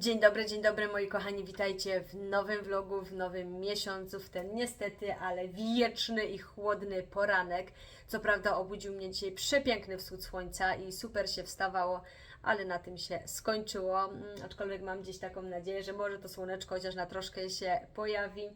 Dzień dobry, dzień dobry moi kochani, witajcie w nowym vlogu, w nowym miesiącu, w ten niestety, ale wieczny i chłodny poranek. Co prawda obudził mnie dzisiaj przepiękny wschód słońca i super się wstawało, ale na tym się skończyło. Mm, Aczkolwiek mam gdzieś taką nadzieję, że może to słoneczko chociaż na troszkę się pojawi.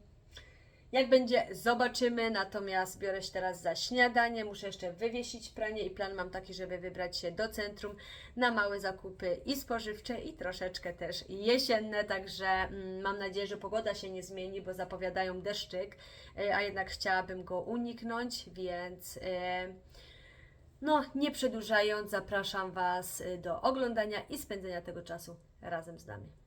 Jak będzie, zobaczymy. Natomiast biorę się teraz za śniadanie. Muszę jeszcze wywiesić pranie i plan mam taki, żeby wybrać się do centrum na małe zakupy i spożywcze, i troszeczkę też jesienne. Także mm, mam nadzieję, że pogoda się nie zmieni, bo zapowiadają deszczyk, e, a jednak chciałabym go uniknąć, więc. e, no, nie przedłużając, zapraszam Was y, do oglądania i spędzenia tego czasu razem z nami.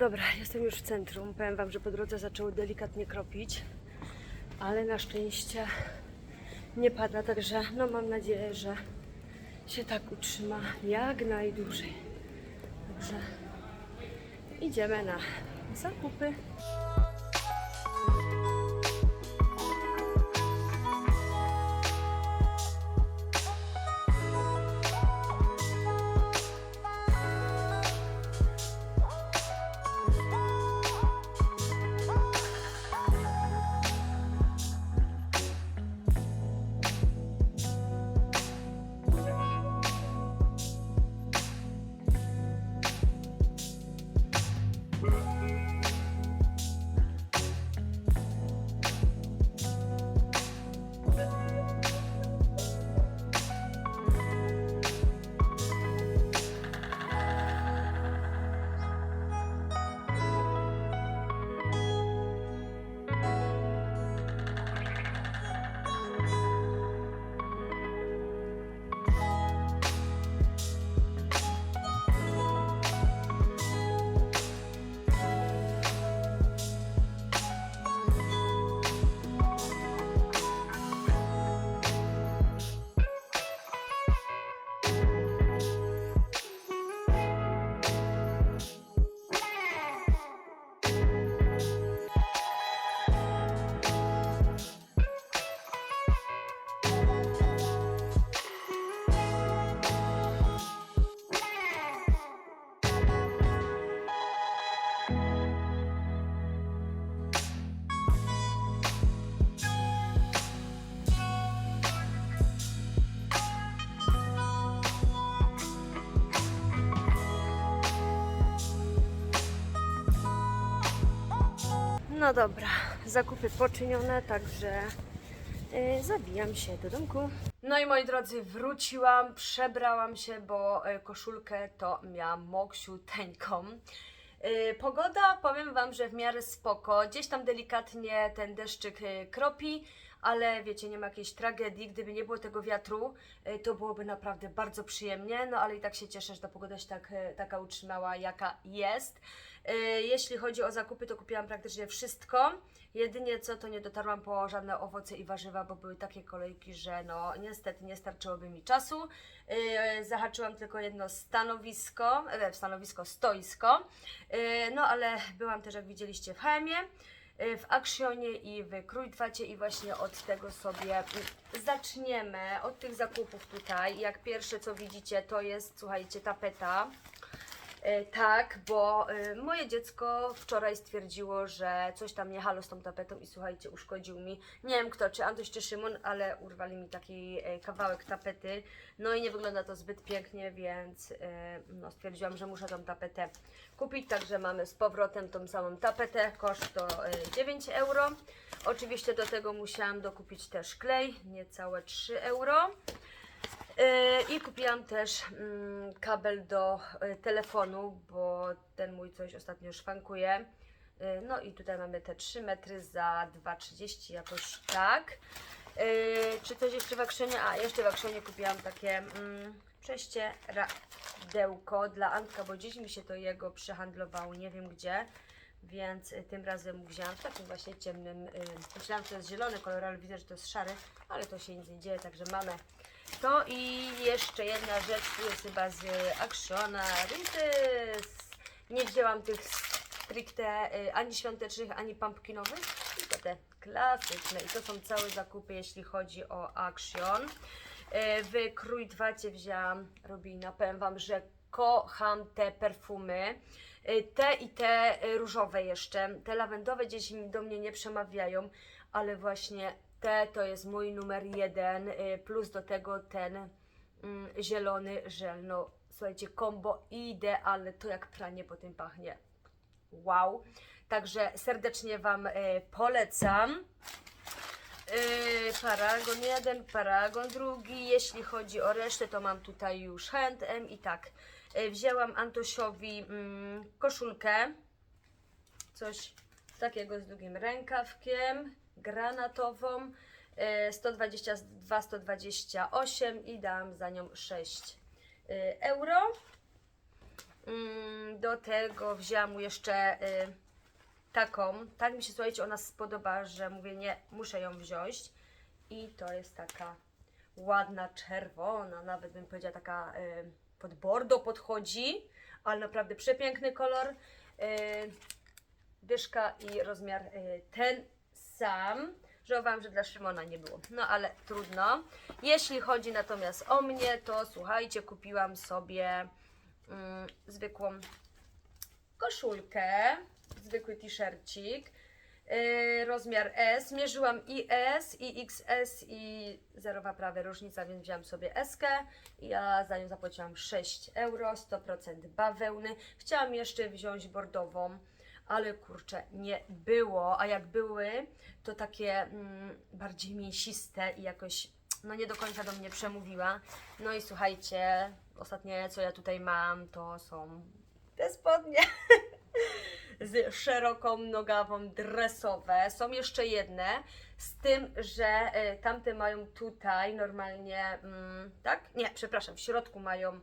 Dobra, jestem już w centrum. Powiem Wam, że po drodze zaczęło delikatnie kropić, ale na szczęście nie pada, także no mam nadzieję, że się tak utrzyma jak najdłużej. Także idziemy na zakupy. No dobra, zakupy poczynione, także yy, zabijam się do domku. No i moi drodzy, wróciłam, przebrałam się, bo y, koszulkę to miałam moksiuteńką. Yy, pogoda, powiem Wam, że w miarę spoko. Gdzieś tam delikatnie ten deszczyk yy, kropi, ale wiecie, nie ma jakiejś tragedii. Gdyby nie było tego wiatru, yy, to byłoby naprawdę bardzo przyjemnie. No ale i tak się cieszę, że ta pogoda się tak, yy, taka utrzymała, jaka jest. Yy, Jeśli chodzi o zakupy, to kupiłam praktycznie wszystko. Jedynie co, to nie dotarłam po żadne owoce i warzywa, bo były takie kolejki, że no niestety nie starczyłoby mi czasu. Yy, zahaczyłam tylko jedno stanowisko, e, stanowisko, stoisko. Yy, no ale byłam też, jak widzieliście, w HM-ie, yy, w Actionie i w Krójtwacie i właśnie od tego sobie zaczniemy, od tych zakupów tutaj. Jak pierwsze, co widzicie, to jest, słuchajcie, tapeta. E, Tak, bo e, moje dziecko wczoraj stwierdziło, że coś tam nie halo z tą tapetą i słuchajcie, uszkodził mi, nie wiem kto, czy Antoś czy Szymon, ale urwali mi taki e, kawałek tapety, no i nie wygląda to zbyt pięknie, więc no, stwierdziłam, że muszę tą tapetę kupić, także mamy z powrotem tą samą tapetę, koszt to e, 9 euro. Oczywiście do tego musiałam dokupić też klej, niecałe 3 euro. I kupiłam też mm, kabel do y, telefonu, bo ten mój coś ostatnio szwankuje. Yy, No i tutaj mamy te 3 metry za 2,30 jakoś tak. Yy, czy coś jeszcze w akrzonie? A, jeszcze w akrzonie kupiłam takie mm, prześcieradełko dla Antka, bo gdzieś mi się to jego przehandlowało, nie wiem gdzie. Więc tym razem wzięłam w takim właśnie ciemnym, myślałam, że to jest zielony kolor, ale widzę, że to jest szary, ale to się nic nie dzieje, także mamy to i jeszcze jedna rzecz, tu jest chyba z Actiona Ritis. Nie wzięłam tych stricte y, ani świątecznych, ani pumpkinowych, tylko te klasyczne. I to są całe zakupy, jeśli chodzi o Action. Y, W Kruidwacie wzięłam Robina. Powiem Wam, że kocham te perfumy. Y, Te i te różowe jeszcze. Te lawendowe gdzieś do mnie nie przemawiają, ale właśnie te to jest mój numer jeden. y, Plus do tego ten mm, zielony żel. No słuchajcie, kombo idealne. To jak pranie po tym pachnie. Wow. Także serdecznie Wam y, polecam. Yy, paragon jeden, paragon drugi. Jeśli chodzi o resztę, to mam tutaj już H&M i tak. Wzięłam Antosiowi mm, koszulkę. Coś takiego z długim rękawkiem, granatową. Yy, 122-128 i dam za nią 6 yy, euro. Mm, Do tego wzięłam jeszcze yy, taką. Tak mi się słuchajcie, ona spodoba, że mówię, nie, muszę ją wziąć. I to jest taka ładna, czerwona, nawet bym powiedziała taka pod bordo podchodzi, ale naprawdę przepiękny kolor. Dyszka i rozmiar ten sam. Żałowałam, że dla Szymona nie było. No ale trudno. Jeśli chodzi natomiast o mnie, to słuchajcie, kupiłam sobie mm, zwykłą koszulkę, zwykły t-shircik, yy, rozmiar S. Mierzyłam i S, i XS, i zerowa prawie różnica, więc wziąłam sobie S. Ja za nią zapłaciłam 6 euro, 100% bawełny. Chciałam jeszcze wziąć bordową, ale kurczę, nie było. A jak były, to takie mm, bardziej mięsiste i jakoś no nie do końca do mnie przemówiła. No i słuchajcie, ostatnie co ja tutaj mam, to są te spodnie z szeroką nogawą dresowe. Są jeszcze jedne, z tym, że e, tamte mają tutaj normalnie, mm, tak? Nie, przepraszam, w środku mają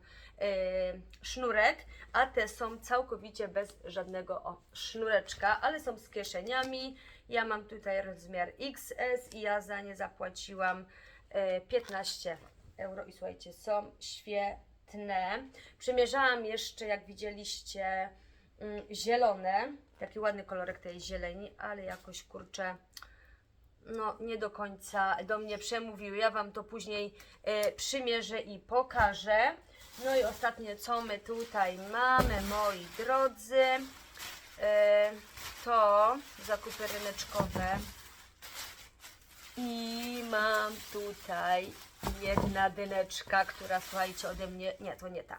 sznurek, a te są całkowicie bez żadnego o, sznureczka, ale są z kieszeniami. Ja mam tutaj rozmiar XS i ja za nie zapłaciłam e, 15 euro i słuchajcie, są świetne. Przymierzałam jeszcze, jak widzieliście, mm, zielone. Taki ładny kolorek tej zieleni, ale jakoś kurczę, no nie do końca do mnie przemówiły. Ja Wam to później e, przymierzę i pokażę. No i ostatnie, co my tutaj mamy, moi drodzy, e, to zakupy ryneczkowe. I mam tutaj jedna dyneczka, która słuchajcie ode mnie, nie, to nie ta,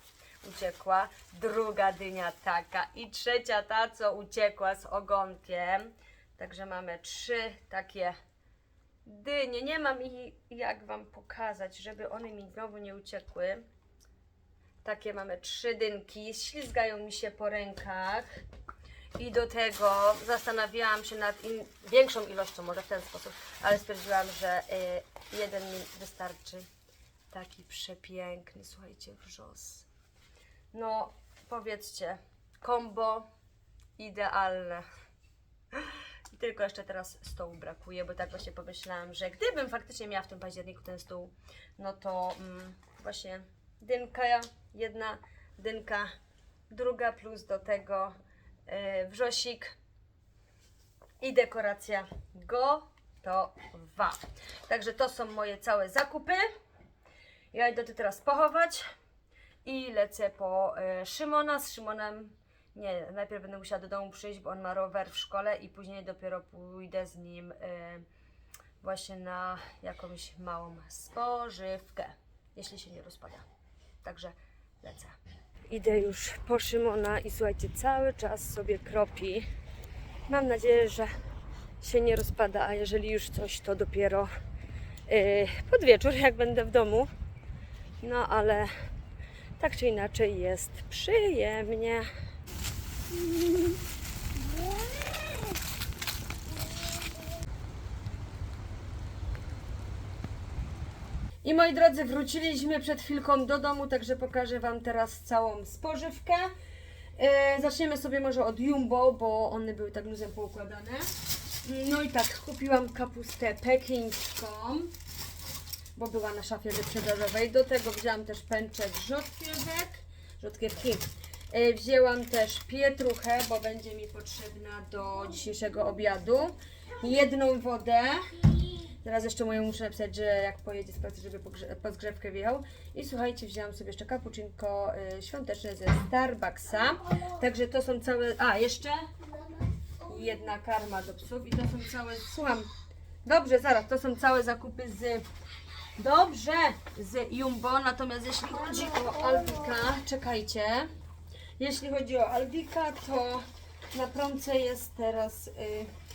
uciekła. Druga dynia taka i trzecia ta, co uciekła z ogonkiem. Także mamy trzy takie dynie. Nie mam ich jak Wam pokazać, żeby one mi znowu nie uciekły. Takie mamy trzy dynki, ślizgają mi się po rękach. I do tego zastanawiałam się nad in, większą ilością, może w ten sposób, ale stwierdziłam, że y, jeden mi wystarczy. Taki przepiękny, słuchajcie, wrzos. No, powiedzcie, kombo idealne. I tylko jeszcze teraz stołu brakuje, bo tak właśnie pomyślałam, że gdybym faktycznie miała w tym październiku ten stół, no to mm, właśnie dynka jedna, dynka druga, plus do tego yy, wrzosik i dekoracja gotowa. Także to są moje całe zakupy. Ja idę to teraz pochować i lecę po e, Szymona. Z Szymonem nie, najpierw będę musiała do domu przyjść, bo on ma rower w szkole i później dopiero pójdę z nim e, właśnie na jakąś małą spożywkę, jeśli się nie rozpada. Także lecę. Idę już po Szymona i słuchajcie, cały czas sobie kropi. Mam nadzieję, że się nie rozpada, a jeżeli już coś, to dopiero yy, pod wieczór, jak będę w domu. No ale tak czy inaczej jest przyjemnie. I moi drodzy, wróciliśmy przed chwilką do domu, także pokażę Wam teraz całą spożywkę. E, zaczniemy sobie może od Jumbo, bo one były tak luzem poukładane. No i tak, kupiłam kapustę pekińską, bo była na szafie wyprzedażowej. Do tego wzięłam też pęczek rzodkiewek, rzodkiewki. E, Wzięłam też pietruchę, bo będzie mi potrzebna do dzisiejszego obiadu. Jedną wodę. Teraz jeszcze moją muszę napisać, że jak pojedzie z pracy, żeby pogrze- po zgrzewkę wjechał. I słuchajcie, wzięłam sobie jeszcze cappuccinko y, świąteczne ze Starbucksa. Także to są całe... A, jeszcze jedna karma do psów i to są całe... Słucham. Dobrze, zaraz, to są całe zakupy z... Dobrze, z Jumbo. Natomiast jeśli chodzi o Alwika, czekajcie. Jeśli chodzi o Alwika, to na promce jest teraz... Y,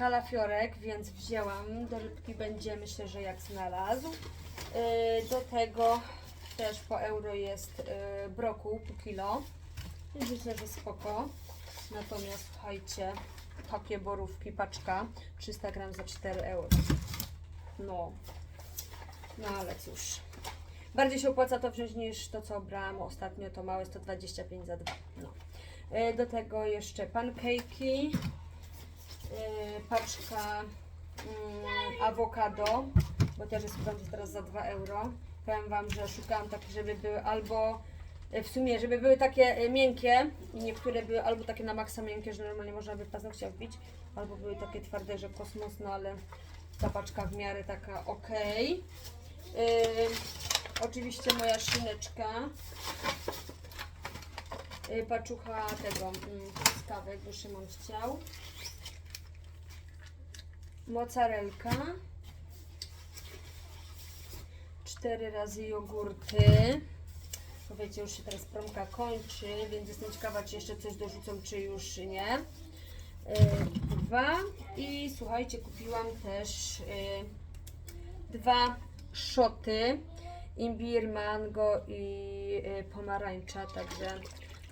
kalafiorek, więc wzięłam. Do rybki będzie myślę, że jak znalazł. Yy, Do tego też po euro jest yy, brokuł po kilo. Myślę, że spoko. Natomiast słuchajcie, takie borówki, paczka 300 gram za 4 euro. No, no ale cóż. Bardziej się opłaca to wziąć niż to, co brałam ostatnio, to małe 125 za 2. No. Yy, Do tego jeszcze pancake'i. Yy, paczka mm, awokado, bo też jest chyba teraz za 2 euro. Powiem Wam, że szukałam takich, żeby były albo yy, w sumie, żeby były takie yy, miękkie i niektóre były albo takie na maksa miękkie, że normalnie można by paznokcia wbić, albo były takie twarde, że kosmos, no ale ta paczka w miarę taka ok. Yy, oczywiście moja szyneczka. Yy, paczucha tego mm, truskawek, bo Szymon chciał mozzarelka, cztery razy jogurty. Bo wiecie, już się teraz promka kończy, więc jestem ciekawa, czy jeszcze coś dorzucą, czy już nie. Yy, dwa i słuchajcie, kupiłam też yy, dwa szoty imbir, mango i yy, pomarańcza, także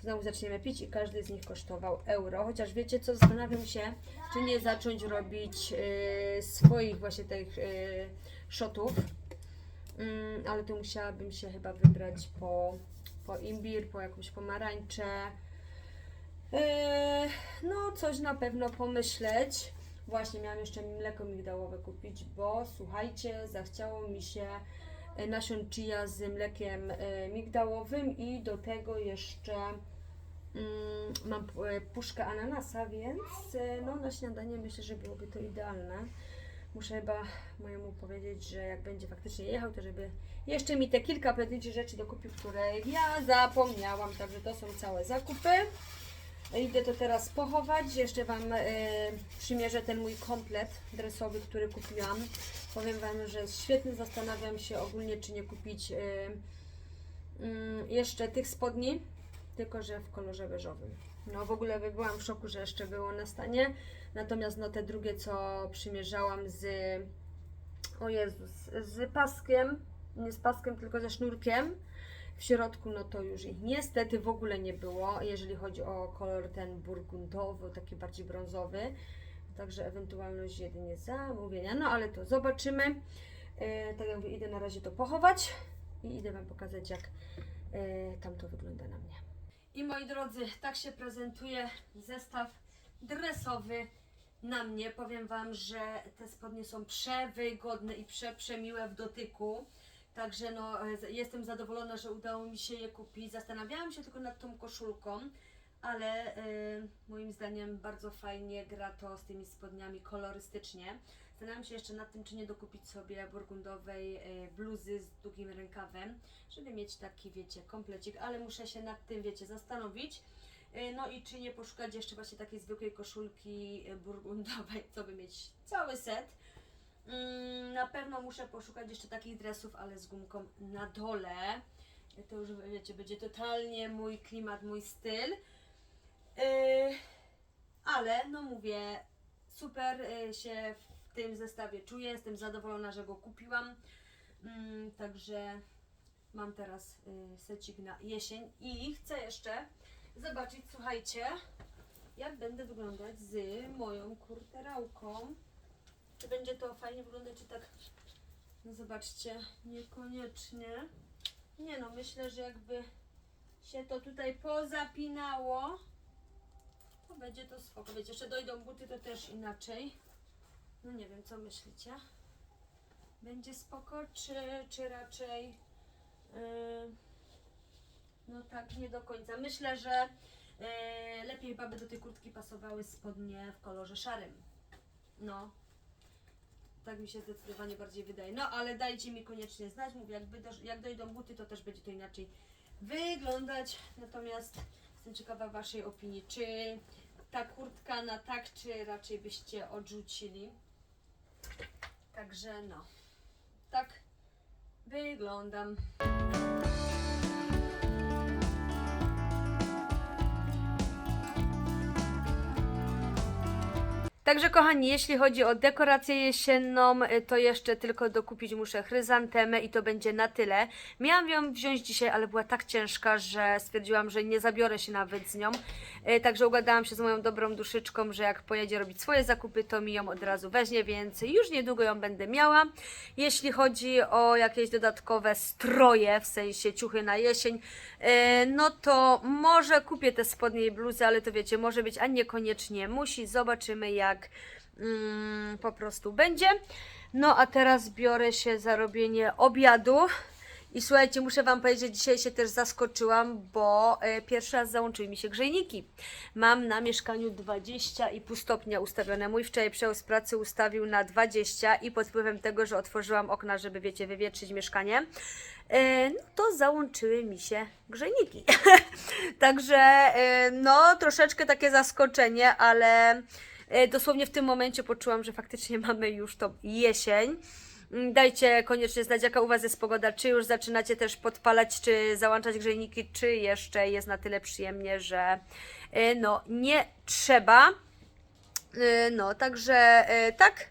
znowu zaczniemy pić i każdy z nich kosztował euro. Chociaż wiecie co, zastanawiam się, czy nie zacząć robić y, swoich właśnie tych y, shotów. Mm, ale tu musiałabym się chyba wybrać po, po imbir, po jakąś pomarańczę. Yy, no, coś na pewno pomyśleć. Właśnie miałam jeszcze mleko migdałowe kupić, bo słuchajcie, zachciało mi się nasion chia z mlekiem e, migdałowym i do tego jeszcze mm, mam e, puszkę ananasa, więc e, no, na śniadanie myślę, że byłoby to idealne. Muszę chyba mojemu powiedzieć, że jak będzie faktycznie jechał, to żeby jeszcze mi te kilka pojedynczych rzeczy dokupił, które ja zapomniałam. Także to są całe zakupy. Idę to teraz pochować. Jeszcze Wam e, przymierzę ten mój komplet dresowy, który kupiłam. Powiem Wam, że jest świetny. Zastanawiam się ogólnie, czy nie kupić e, mm, jeszcze tych spodni, tylko że w kolorze beżowym. No w ogóle by byłam w szoku, że jeszcze było na stanie. Natomiast no te drugie, co przymierzałam z o Jezus, z paskiem, nie z paskiem, tylko ze sznurkiem. W środku, no to już ich niestety w ogóle nie było, jeżeli chodzi o kolor ten burgundowy, taki bardziej brązowy. Także ewentualność jedynie zamówienia. No ale to zobaczymy. E, tak jak mówię, idę na razie to pochować i idę Wam pokazać, jak e, tam to wygląda na mnie. I moi drodzy, tak się prezentuje zestaw dresowy na mnie. Powiem Wam, że te spodnie są przewygodne i prze, przemiłe w dotyku. Także no, jestem zadowolona, że udało mi się je kupić. Zastanawiałam się tylko nad tą koszulką, ale e, moim zdaniem bardzo fajnie gra to z tymi spodniami kolorystycznie. Zastanawiam się jeszcze nad tym, czy nie dokupić sobie burgundowej e, bluzy z długim rękawem, żeby mieć taki, wiecie, komplecik, ale muszę się nad tym, wiecie, zastanowić. E, No i czy nie poszukać jeszcze właśnie takiej zwykłej koszulki e, burgundowej, co by mieć cały set. Mm, Na pewno muszę poszukać jeszcze takich dresów, ale z gumką na dole. To już wiecie, będzie totalnie mój klimat, mój styl. Yy, ale no mówię, super yy, się w tym zestawie czuję. Jestem zadowolona, że go kupiłam. Mm, także mam teraz yy, secik na jesień i chcę jeszcze zobaczyć, słuchajcie, jak będę wyglądać z moją kurterałką. Czy będzie to fajnie wyglądać, czy tak No zobaczcie, niekoniecznie. Nie no, myślę, że jakby się to tutaj pozapinało, to będzie to spoko. Wiecie, jeszcze dojdą buty, to też inaczej. No nie wiem, co myślicie? Będzie spoko, czy, czy raczej yy, no tak, nie do końca. Myślę, że yy, lepiej by do tej kurtki pasowały spodnie w kolorze szarym. No, tak mi się zdecydowanie bardziej wydaje. No, ale dajcie mi koniecznie znać. Mówię, dosz, jak dojdą buty, to też będzie to inaczej wyglądać. Natomiast jestem ciekawa Waszej opinii. Czy ta kurtka na tak, czy raczej byście odrzucili? Także no, tak wyglądam. Także kochani, jeśli chodzi o dekorację jesienną, y, to jeszcze tylko dokupić muszę chryzantemę i to będzie na tyle. Miałam ją wziąć dzisiaj, ale była tak ciężka, że stwierdziłam, że nie zabiorę się nawet z nią. Y, Także ugadałam się z moją dobrą duszyczką, że jak pojedzie robić swoje zakupy, to mi ją od razu weźmie, więc już niedługo ją będę miała. Jeśli chodzi o jakieś dodatkowe stroje, w sensie ciuchy na jesień, y, no to może kupię te spodnie i bluzy, ale to wiecie, może być, a niekoniecznie musi. Zobaczymy jak mm, po prostu będzie. No a teraz biorę się za robienie obiadu. I słuchajcie, muszę Wam powiedzieć, że dzisiaj się też zaskoczyłam, bo e, pierwszy raz załączyły mi się grzejniki. Mam na mieszkaniu 20,5 stopnia ustawione. Mój wczoraj przełóz z pracy ustawił na 20 i pod wpływem tego, że otworzyłam okna, żeby wiecie, wywietrzyć mieszkanie, e, no to załączyły mi się grzejniki. Także e, no troszeczkę takie zaskoczenie, ale dosłownie w tym momencie poczułam, że faktycznie mamy już to jesień. Mm, Dajcie koniecznie znać, jaka u Was jest pogoda. Czy już zaczynacie też podpalać, czy załączać grzejniki, czy jeszcze jest na tyle przyjemnie, że e, no nie trzeba. E, No, także e, tak.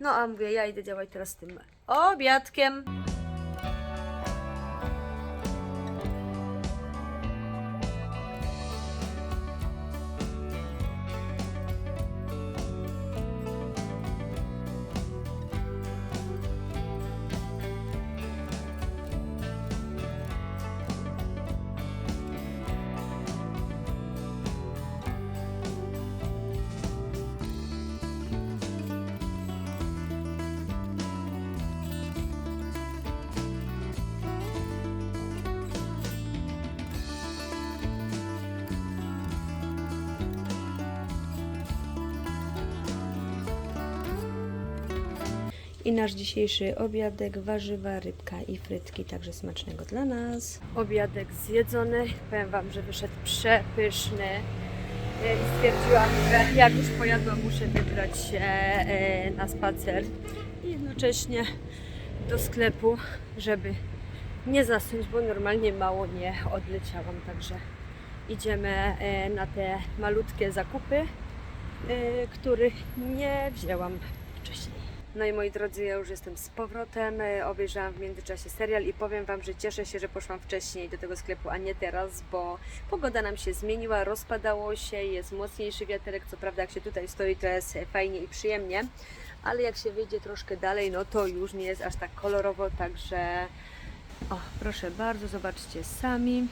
No, a mówię, ja idę działać teraz tym obiadkiem. I nasz dzisiejszy obiadek, warzywa, rybka i frytki, także smacznego dla nas. Obiadek zjedzony, powiem Wam, że wyszedł przepyszny. E, stwierdziłam, że jak już pojadłam, muszę wybrać się e, na spacer i jednocześnie do sklepu, żeby nie zasnąć, bo normalnie mało nie odleciałam, także idziemy e, na te malutkie zakupy, których nie wzięłam wcześniej. No i moi drodzy, ja już jestem z powrotem. E, Obejrzałam w międzyczasie serial i powiem Wam, że cieszę się, że poszłam wcześniej do tego sklepu, a nie teraz, bo pogoda nam się zmieniła, rozpadało się, jest mocniejszy wiaterek. Co prawda, jak się tutaj stoi, to jest fajnie i przyjemnie, ale jak się wyjdzie troszkę dalej, no to już nie jest aż tak kolorowo, także o, proszę bardzo, zobaczcie sami.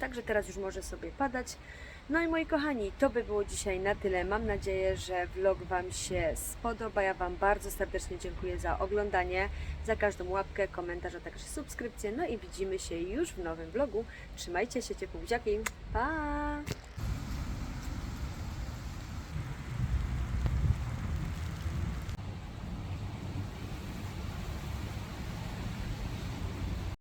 Także teraz już może sobie padać. No i moi kochani, to by było dzisiaj na tyle. Mam nadzieję, że vlog Wam się spodoba. Ja Wam bardzo serdecznie dziękuję za oglądanie, za każdą łapkę, komentarz, a także subskrypcję. No i widzimy się już w nowym vlogu. Trzymajcie się, ciepło buziaki. Pa!